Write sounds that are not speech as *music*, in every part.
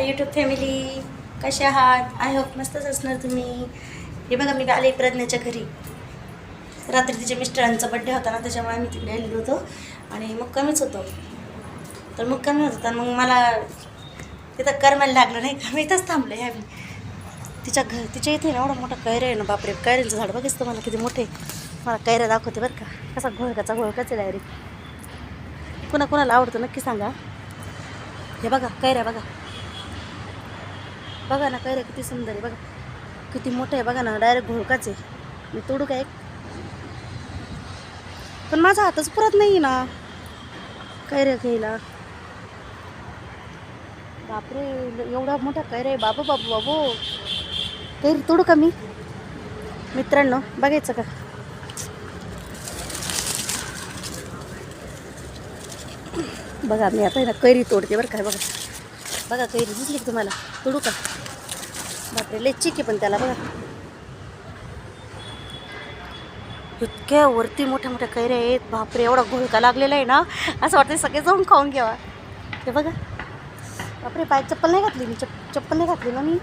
Hi YouTube family कशा आहात? I hope मस्तच असणार तुम्ही. हे बघा मी आले प्रज्ञाच्या घरी. रात्री तिच्या मिस्टरांचा बड्डे होता ना त्याच्यामुळे आम्ही तिकडे आलेलो होतो. आणि मग कमीच होतो. तर मग कमी होत होता. मग मला तिथं करमायला लागलं नाही का? मी इथंच थांबले ह्या मी तिच्या घर तिच्या इथे ना एवढा मोठा कैरा आहे ना बापरे. कैऱ्यांचं झाड बघितलं मला किती मोठे मला कैऱ्या दाखवते बरं का. कसा घोळकाचा घोळकाच आहे डायरेक्ट कुणा कुणाला आवडतं नक्की सांगा. हे बघा कैऱ्या बघा. बघा ना कैऱ्या किती सुंदर आहे बघा. किती मोठं आहे बघा ना डायरेक्ट घोळकाच आहे. मी तोडू काय? पण माझा हातच पुरत नाही ना. कैऱ्या घ्यायला बापरे एवढा मोठा काय आहे बाबू बाबू बाबू. कैरी तोडू का मी? मित्रांनो बघायचं का? बघा मी आता ना कैरी तोडते बरं काय बघा. बघा कैरी दिसली तुम्हाला? तोडू का? बापरे लय चिक आहे पण त्याला बघा. इतक्या वरती मोठ्या मोठ्या कैऱ्या आहेत. बापरे एवढा घोळका लागलेला आहे ना. असं वाटतं सगळे जाऊन खाऊन घ्यावा. हे बघा. बापरे पाय चप्पल नाही घातली मी. चप चप्पल नाही घातली ना मी.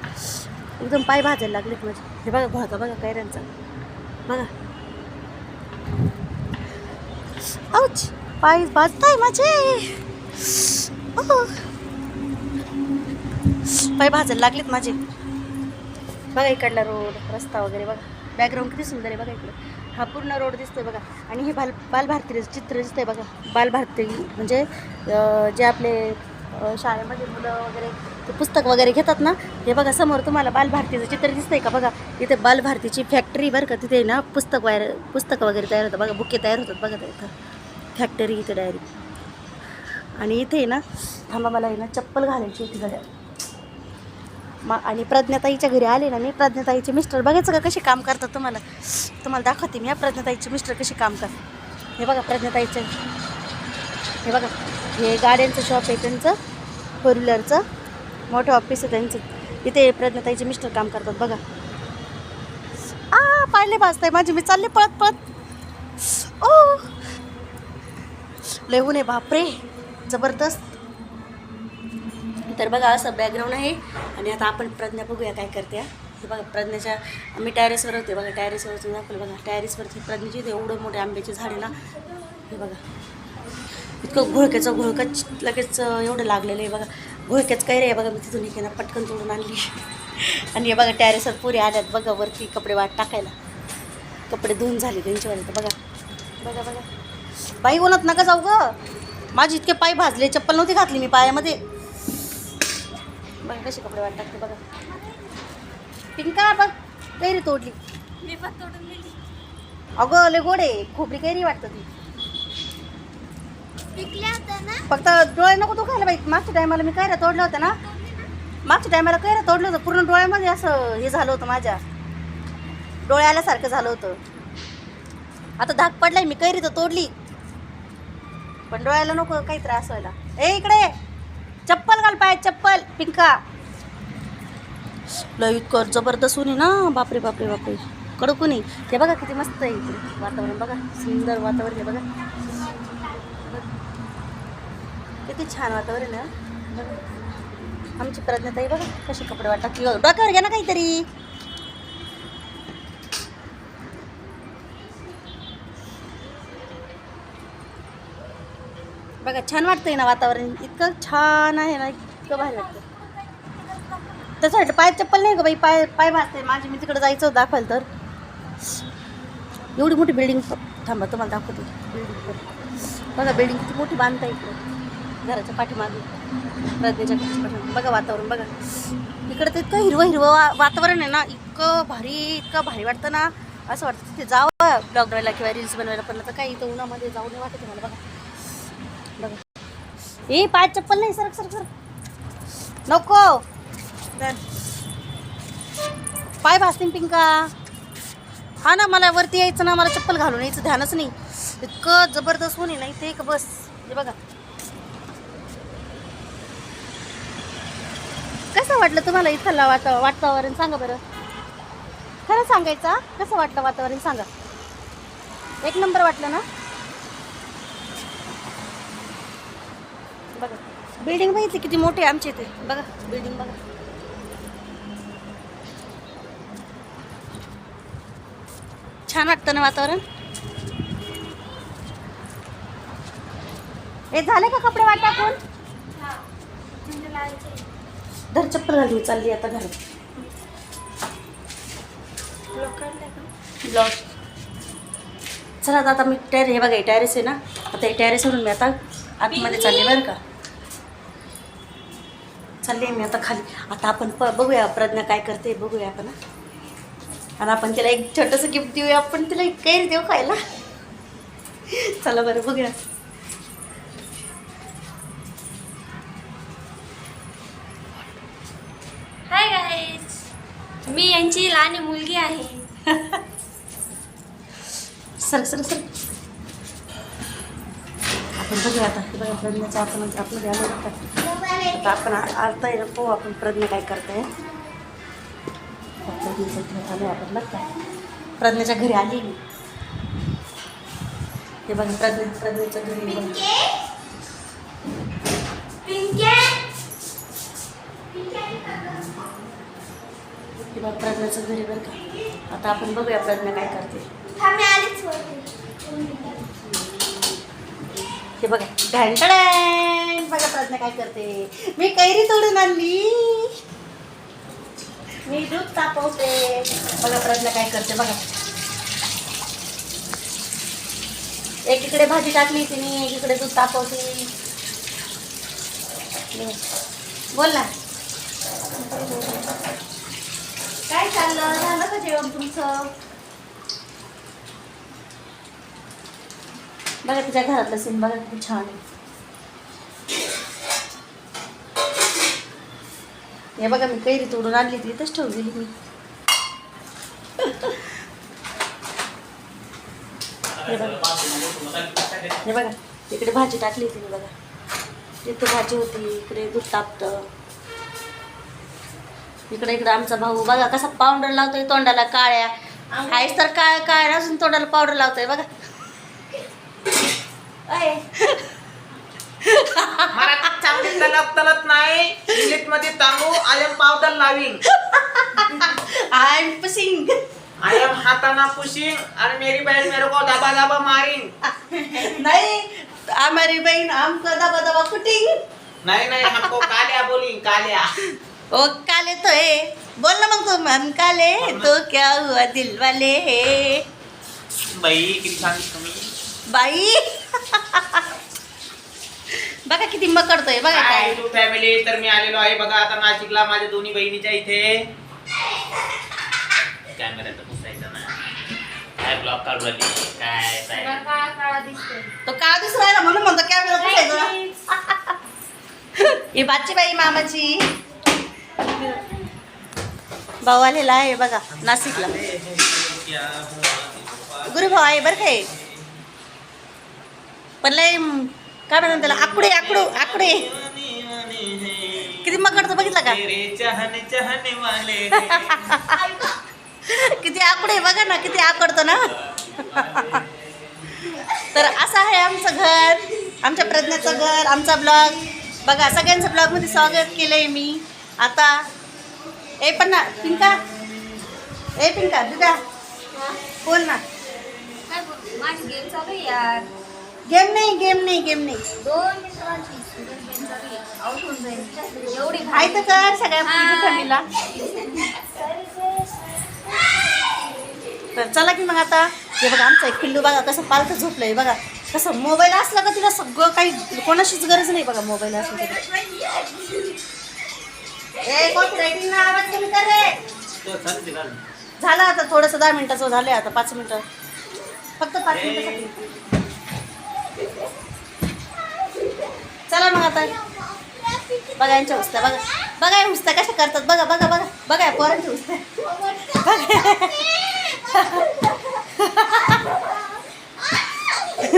एकदम पाय भाजायला लागलेत माझे. हे बघा घोळका बघा कैऱ्यांचा. बघा. औच पाय भाजताय माझे. पाय भाजायला लागलेत माझे. बघा इकडला रोड रस्ता वगैरे बघा. बॅकग्राऊंड किती सुंदर आहे बघा इकडे. हा पूर्ण रोड दिसतोय बघा. आणि हे बाल बालभारती चित्र दिसतंय बघा. बालभारती म्हणजे जे आपले शाळेमध्ये मुलं वगैरे ते पुस्तक वगैरे घेतात ना हे बघा समोर तुम्हाला बालभारतीचं चित्र दिसतंय का बघा. इथे बालभारतीची फॅक्टरी बरं का. तिथे ना पुस्तक वगैरे पुस्तक वगैरे तयार होतं बघा. बुके तयार होतात बघा इथं फॅक्टरी इथे डायरी आणि इथे ना थांबा मला आहे ना चप्पल घालायची होती मा आणि प्रज्ञाताईच्या घरी आले ना मी प्रज्ञाताईचे मिस्टर बघायचं का कसे काम करतात तुम्हाला? तुम्हाला दाखवते मी या प्रज्ञाताईचे मिस्टर कसे काम करतात हे बघा प्रज्ञाताईचे. हे बघा हे गाड्यांचं शॉप आहे त्यांचं फोर व्हीलरचं मोठं ऑफिस आहे त्यांचं. इथे प्रज्ञाताईचे मिस्टर काम करतात बघा. आ पाहिले भाजताय माझी मी चालले पळत पळत. ओ! लय ऊन आहे बापरे! जबरदस्त. तर बघा असं बॅकग्राऊंड आहे. आणि आता आपण प्रज्ञा बघूया काय करते. हे बघा प्रज्ञाच्या मी टॅरेसवर होते बघा टॅरेसवरती दाखवलं बघा. टॅरेसवरती प्रज्ञेची एवढं मोठे आंब्याचे झाडे ना हे बघा. इतकं घोळक्याचं घोळकच लगेच एवढं लागलेलं आहे बघा. घोळक्याच काय रे? बघा मी तिथून हे ना पटकन तोडून आणली. आणि हे बघा टॅरेसवर पुरे आल्यात बघा वरती कपडे वाट टाकायला. कपडे धुवून झाले त्यांच्यावर तर बघा. बघा बघा. बाई बोलत नका जाऊ ग. माझे इतके पाय भाजले चप्पल नव्हती घातली मी पायामध्ये. बघा कसे कपडे वाट टाकते बघा. पिंका बघ कैरी तोडली? मी पण तोडून दिली. अगं लय गोड आहे. खोबरी कैरी वाटतं ती. पिकल्या होत्या ना? फक्त डोळे नको तू खायला बाई. मागच्या टायमाला मी कैऱ्या तोडलं होतं ना? मागच्या टायमाला कैऱ्या तोडलं होतं पूर्ण डोळ्यामध्ये असं हे झालं होतं माझ्या. डोळे आल्यासारखं झालं होतं. आता धाक पडलाय मी कैरी तर तोडली. पण डोळ्याला नको काही त्रास व्हायला. ए इकडे! चप्पल घाल पाय चप्पल. पिंका. लय कर जबरदस्त उनी ना. बापरे बापरे बापरे. कडक ऊन ते बघा किती मस्त आहे इकडे वातावरण. बघा सुंदर वातावरण आहे बघा. किती छान वातावरण आहे हं. बघा. आमची प्रज्ञाताई बघा कसे कपडे वाटतात. डोक्यावर घ्या ना काहीतरी. बघा छान वाटतंय ना वातावरण. इतकं छान आहे ना इतकं भारी वाटतं तसं पाय चप्पल नाही का बाई? पाय पाय भासते माझी मी तिकडे जायचं दाखवाल तर. एवढी मोठी बिल्डिंग थांबा तुम्हाला दाखवते. बिल्डिंग बघा बिल्डिंग किती मोठी बांधता इकडे. घराच्या पाठीमागे. प्रज्ञेच्या घराच्या पाठीमागे. बघा वातावरण बघा. इकडं तर इतकं हिरवं हिरवं वा वातावरण आहे ना. इतकं भारी इतकं भारी वाटतं ना. असं वाटतं तिथे जावं. ब्लॉग बनवायला किंवा रील्स बनवायला पण तर काही इथं उन्हामध्ये जाऊ नाही वाटत मला बघा. ए पाय चप्पल नाही सरक सरक सरक. नको. पाय भासतील पिंका. हा ना मला वरती यायचं ना मला चप्पल घालून यायचं ध्यानच नाही. इतकं जबरदस्त होणे नाही ते का बस. हे बघा. कसं वाटलं तुम्हाला इथलं वाता वातावरण? सांगा बरं. खरं सांगायचं? कसं वाटलं वातावरण? सांगा. एक नंबर वाटलं ना? बघा. बिल्डिंग बघितली किती मोठी आहे आमच्या इथे. बघा बिल्डिंग बघा. छान वाटतं ना वातावरण? हे झाले का कपडे वाटा कोण धर चप्पल घालून चालली आता घरात ब्लॉग चला आता मी टेर हे बघा टेरेस टॅरेस आहे ना. आता हे टॅरेसवरून मी आता आतमध्ये चालले बरं का? चालले मी आता खाली. आता आपण प बघूया प्रज्ञा काय करते बघूया आपण. आणि आपण तिला एक छोटंसं गिफ्ट देऊया आपण तिला एक कैरी देऊ खायला. चला बरं बघूया. हाय गाईज मी यांची लहान मुलगी आहे. सर सर सर आपण बघूया आता. बघा प्रज्ञाचं आपण आपलं घ्यायला आता आपण आता ना पाहू आपण प्रज्ञा काय करते. प्रज्ञाचं घर आलो आपण बघ काय प्रज्ञाच्या घरी आली हे बघा प्रज्ञा प्रज्ञाच्या घरी. हे बघा प्रज्ञाचं घरी बरं का आता आपण बघूया प्रज्ञा काय करते. हे बघा ढॅन्टडॅन बघा प्रज्ञा काय करते. मी कैरी तोडून आणली. मी दूध तापवते. बघा प्रज्ञा काय करते बघा. एकीकडे भाजी टाकली तिने एकीकडे दूध तापवते. बोल ना. काय चाललं? झालं का जेवण तुमचं? बघा तिच्या घरातलं सीन बघा किती छान आहे. हे बघा मी कैरी तोडून आणली ती इथंच ठेवलेली मी. हे बघा. हे बघा इकडे भाजी टाकली तिने बघा. इथं भाजी होती इकडे दूध तापतं. इकडे इकडे आमचा भाऊ बघा कसा पावडर लावतोय तोंडाला काळ्या. आईस तर काय काय अजून तोंडाला पावडर लावतोय बघा. मराठीत चांगली तलप तलत नाही इंग्लिशमध्ये तांबू आय एम पावडर लाविंग आय एम पुसिंग आय एम हाताना पुशिंग आणि मेरी बहन मेरे को दबा दबा मारिंग नाही हमारी बहीण हमको दबा दबा कुटिंग. नहीं नहीं हमको कालिया बोलिंग कालिया. ओ काले तो है. बोल ना मग हम काले. तो क्या हुआ दिल वाले है? बाई किती छान तुम्ही. बाई. बघा किती मकडतोय बघा काय काय. फॅमिली तर मी आलेलो आहे बघा आता नाशिकला माझ्या दोन्ही बहिणीच्या इथे. कॅमेऱ्यात पुसायचं ना. काय ब्लॉक काय तो का म्हणून म्हणतो कॅमेरा पुसायचा. ही बाची बाई मामाची. भाऊ आलेला आहे बघा नाशिकला. गुरु भाऊ आहे बरं काय पण लय काय म्हणतात त्याला आकडे आकडू आकडे. किती मकडतो बघितलं का? तेरे चाहने चाहने वाले *laughs* किती आकडे बघा ना किती आकडतो ना. तर असं आहे आमचं घर आमच्या प्रज्ञाचं घर आमचा ब्लॉग. बघा सगळ्यांचं ब्लॉगमध्ये स्वागत केलं आहे मी. आता ए पण ना पिंका. ए पिंका दुधा बोल ना. माझी गेम चालू आहे यार. गेम नाही गेम नाही गेम नाही. दोन मिनिटांची गेम चालू आहे आउट होऊन जाईल. एवढी तर कर सगळ्या. फॅमिलीला तर चला की मग आता. हे बघा आमचं एक पिल्लू बघा कसं पालतं झोपलंय बघा. कसं मोबाईल असला का तिला सगळं काही कोणाशीच गरज नाही बघा मोबाईल असला तरी. झालं आता थोडंसं दहा मिनिटाचं झालं आता पाच मिनिटं. फक्त पाच मिनिटासाठी. मग आता? बघा यांच्या उस्त्या बघा. बघा या उस्त्या कशा करतात? बघा बघा बघा. बघा या पोरांच्या उस्त्या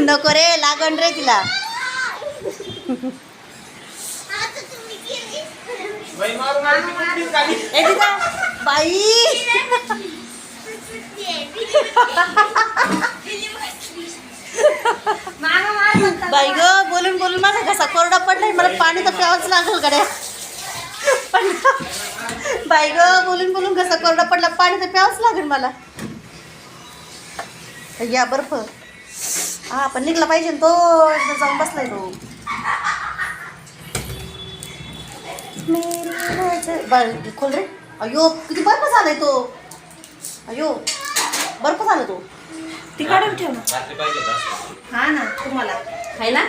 नको रे लागण रे तिला. बाई मारून आणली कुठलीच गाडी. ए दिदा बाई मामा मार म्हणता बाई ग बोलून बोलून माझा घसा कोरडा पडलाय मला पाणी तर प्यावंच लागल गड्या. पण बाई ग बोलून बोलून घसा कोरडा पडला पाणी तर प्यावंच लागेल मला. या बर्फ. हा पण निघला पाहिजे ना तो. जाऊन बसलाय तो. खोल रे. अयो किती बर्फ झालाय तो. अयो बर्फ झाला तो. ती काढून ठेव ना. हा ना तुम्हाला. आहे ना?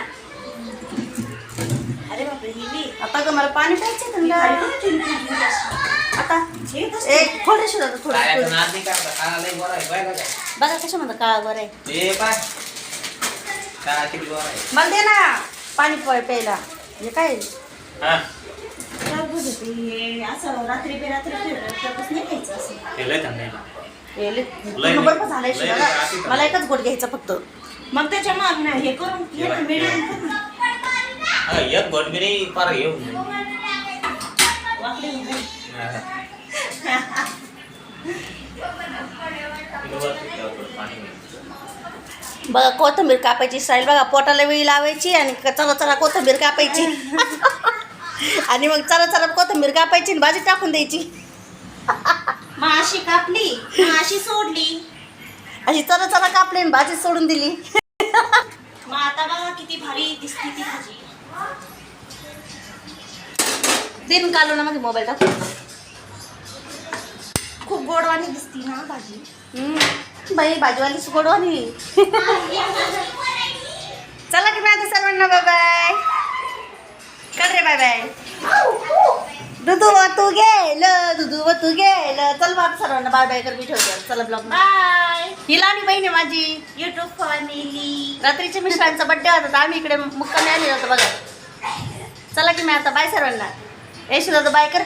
अरे बापरे मी. आता ग मला पाणी प्यायचं थंड. आता एक थोडं काळ्याचं थोडं. बघा कशा म्हणतात काळा बरं आहे. मला दे ना पाणी प- प्यायला. हे काय टरबूज होते हे असं रात्री बेरात्री टरबूज नाही खायचं असं. झालाय. रात्री मला एकच गोट घ्यायचा फक्त. मग त्याच्या मग ना हे करून ना, medium कर ना. हा, एक घोट बी नाही, पार. बघा कोथिंबीर कापायची स्टाईल बघा पोटाला वेळी लावायची आणि चला चला कोथिंबीर कापायची. *laughs* आणि मग चला चला कोथिंबीर कापायची आणि भाजी टाकून द्यायची. *laughs* मग अशी कापली मग अशी सोडली. अशी चला चला कापली आणि भाजी सोडून दिली. मग आता बघा किती भारी दिसते ती भाजी. दिन काढलो ना मध्ये मोबाईल टाकून खूप गोडवाणी दिसती ना भाजी. बाई भाजीवाली गोडवानी चला की मी आता सर्वांना बाय बाय कर रे बाय बाय दुधू तू गेल दुधू व तू गेल. चल आता सर्वांना बाय बाय कर मी ठेवते. चला ब्लॉग बाय ही लाणी बहीण आहे माझी. युट्यूब फॅमिली रात्रीच्या मिस्टरांचा बड्डे होता आम्ही इकडे मुक्कामी आले होतो बघा. चला की मी आता बाय सर्वांना. यशू दादा बाय कर.